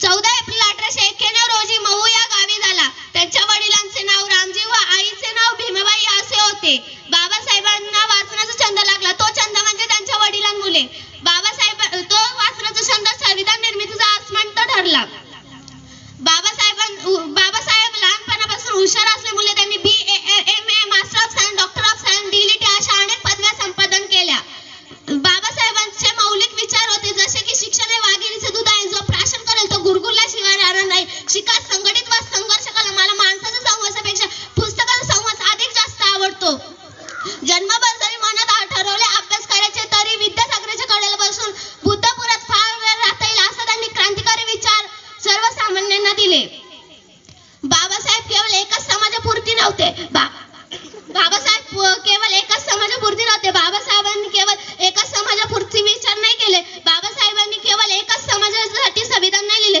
चौदा एप्रिल अठराशे एक्क्याण्णव रोजी महू या गावी झाला. त्यांच्या वडिलांचे नाव रामजी व आईचे नाव भीमाबाई असे होते. नव्हते बाबासाहेब केवळ एकाच समाजापुरती नव्हते. बाबासाहेबांनी केवळ एकाच समाजापुरती विचार नाही केले. बाबासाहेबांनी केवळ एकाच समाजासाठी संविधान नाही लिहिले.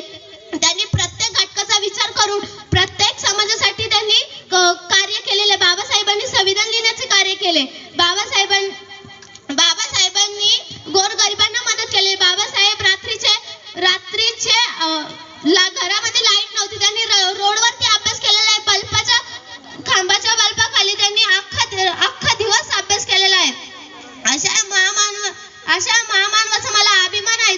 त्यांनी प्रत्येक घटकाचा विचार करून प्रत्येक समाजासाठी त्यांनी कार्य केलेले. बाबासाहेबांनी संविधान लिहिण्याचे कार्य केले. बाबासाहेबां बाबासाहेबांनी गोरगरिबांना मदत केली. बाबा अशा महामानवाचा मला अभिमान आहे.